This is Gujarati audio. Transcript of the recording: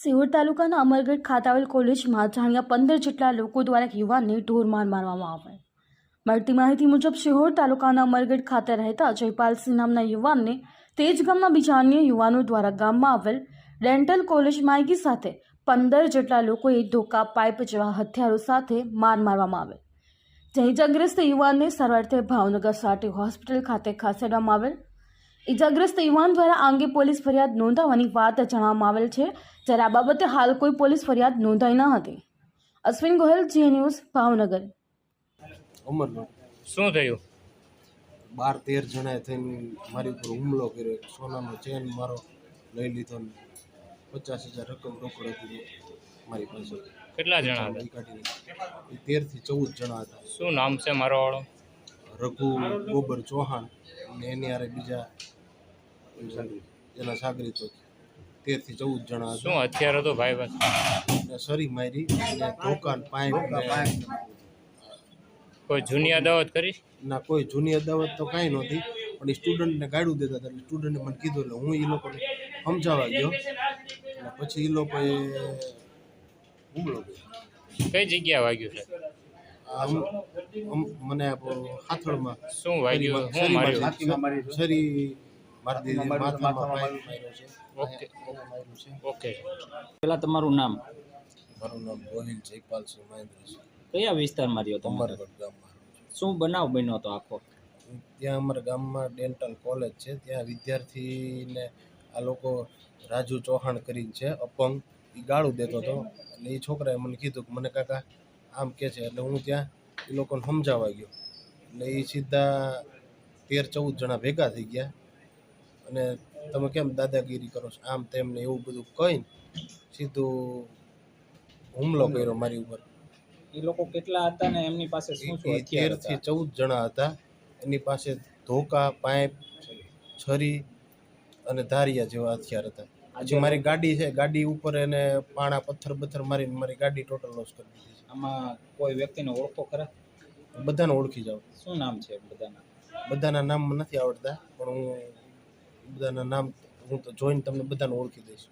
સિહોર તાલુકાના અમરગઢ ખાતે આવેલ કોલેજમાં જાણ્યા પંદર જેટલા લોકો દ્વારા એક યુવાનને ઢોરમાર મારવામાં આવે મળતી માહિતી મુજબ સિહોર તાલુકાના અમરગઢ ખાતે રહેતા જયપાલસિંહ નામના યુવાનને તેજ ગામના બીજા અન્ય યુવાનો દ્વારા ગામમાં આવેલ ડેન્ટલ કોલેજ માયકી સાથે પંદર જેટલા લોકોએ ધોકા, પાઇપ જેવા હથિયારો સાથે માર મારવામાં આવે જ્યાં જગ્રસ્ત યુવાનને સારવારથી ભાવનગર સાટી હોસ્પિટલ ખાતે ખસેડવામાં આવેલ. ઇજાગ્રસ્ત યુવાન દ્વારા આ અંગે પોલીસ ફરિયાદ નોંધાવવાની વાત જણાવવામાં આવેલ છે. જ્યારે આ બાબતે હાલ કોઈ પોલીસ ફરિયાદ નોંધાઈ ન હતી. Ashwin Gohil Zee news Bhavnagar. શું થયું? બાર તેર જણાએ થઈને મારી ઉપર હુમલો કર્યો. એક સોનાનો ચેન મારો લઈ લીધો ને પચાસ હજાર રકમ રોકડ હતી મારી પાસે. કેટલા જણા હતા? તેરથી તેરથી ચૌદ જણા હતા. શું નામ છે મારો વાળો? રઘુ ગોબર ચૌહાણ અને એની હારે બીજા એના સાગરીતો તેરથી ચૌદ જણા શું હથિયાર હતું ભાઈ પાસે સરી મારી ધોકાન પાઇપ ને કોઈ જૂની અદાવત કરી? ના કોઈ જૂની અદાવત તો કાંઈ નહોતી પણ એ સ્ટુડન્ટને ગાડું દેતા હતા સ્ટુડન્ટને સ્ટુડન્ટે મને કીધું એટલે હું એ લોકોને સમજાવવા ગયો. અને પછી એ લોકોએ હુમલો કર્યો. કઈ જગ્યા વાગ્યું છે? મને હાથળમાં શું વાગ્યું? શું શરી ઓકે. અહીંયા પહેલા તમારું નામ? મારું નામ ગોહિલ છે મહેન્દ્ર છે. કયા વિસ્તારમાં રહ્યો તમારે અમરગઢ ગામમાં શું બનાવ બન્યો હતો આખો? ત્યાં અમારા ગામમાં ડેન્ટલ કોલેજ છે. ત્યાં વિદ્યાર્થીને આ લોકો રાજુ ચૌહાણ કરીને છે અપંગ. એ ગાળું દેતો હતો. એટલે એ છોકરાએ મને કીધું કે મને કાકા આમ કે છે. એટલે હું ત્યાં એ લોકોને સમજાવવા ગયો. એટલે એ સીધા તેર ચૌદ જણા ભેગા થઈ ગયા. અને તમે કેમ દાદાગીરી કરો છો? આમ તેમને એવું બધું કહીને સીધું હુમલો કર્યો મારી ઉપર. એ લોકો કેટલા હતા ને એમની પાસે શું શું એ હથિયાર ચૌદ જણા હતા. એની પાસે ધોકા પાઇપ છરી અને ધારિયા જેવા હથિયાર હતા. આજે મારી ગાડી છે ગાડી ઉપર એને પાણા પથ્થર બથ્થર મારીને મારી ગાડી ટોટલ લોસ કરી દીધી આમાં કોઈ વ્યક્તિને ઓળખો ખરા? બધાને ઓળખી જાવ શું નામ છે બધાના? બધાના નામ નથી આવડતા પણ હું બધાના નામ હું તો જોઈને તમને બધાને ઓળખી દઈશ.